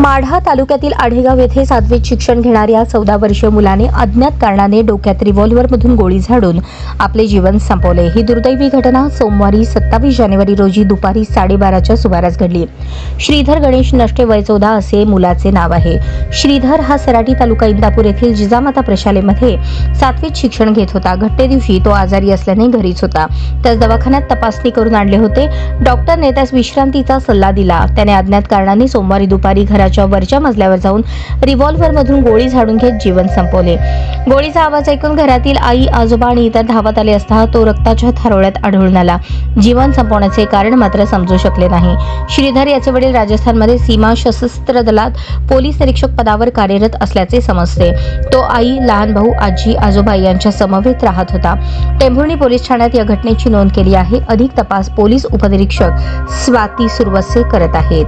Madha तालुक्यातील आढेगाव येथे सातवीत शिक्षण घेणाऱ्या चौदा वर्षीय मुलाने अज्ञात कारणाने डोक्यात रिव्हॉल्व्हरमधून गोळी झाडून आपले जीवन संपवले. ही दुर्दैवी घटना सोमवारी सत्तावीस जानेवारी रोजी दुपारी साडेबाराच्या सुमारास घडली. श्रीधर गणेश नष्टे वय चौदा असे मुलाचे नाव आहे. श्रीधर हा सराटी तालुका इंदापूर येथील जिजामाता प्रशालेमध्ये सातवीत शिक्षण घेत होता. घट्टे दिवशी तो आजारी असल्याने घरीच होता. त्यास दवाखान्यात तपासणी करून आणले होते. डॉक्टरने त्यास विश्रांतीचा सल्ला दिला. त्याने अज्ञात कारणाने सोमवारी दुपारी घराच्या वरच्या मजल्यावर जाऊन रिव्हॉल्व्हर मधून गोळी झाडून घेत जीवन संपवले. गोळीचा आवाज ऐकून घरातील आई आजोबा आणि इतर धावत आले असता तो रक्ताच्या थारोळ्यात आढळून आला. जीवन संपवण्याचे कारण मात्र समजू शकले नाही. श्रीधर याचे वडील राजस्थानमध्ये सीमा सशस्त्र दलात पोलीस निरीक्षक पदावर कार्यरत असल्याचे समजते. तो आई लहान भाऊ आजी आजोबा यांच्या समवेत राहत होता. टेंभुर्णी पोलीस ठाण्यात या घटनेची नोंद केली आहे. अधिक तपास पोलीस उपनिरीक्षक स्वाती सुरवसे करत आहेत.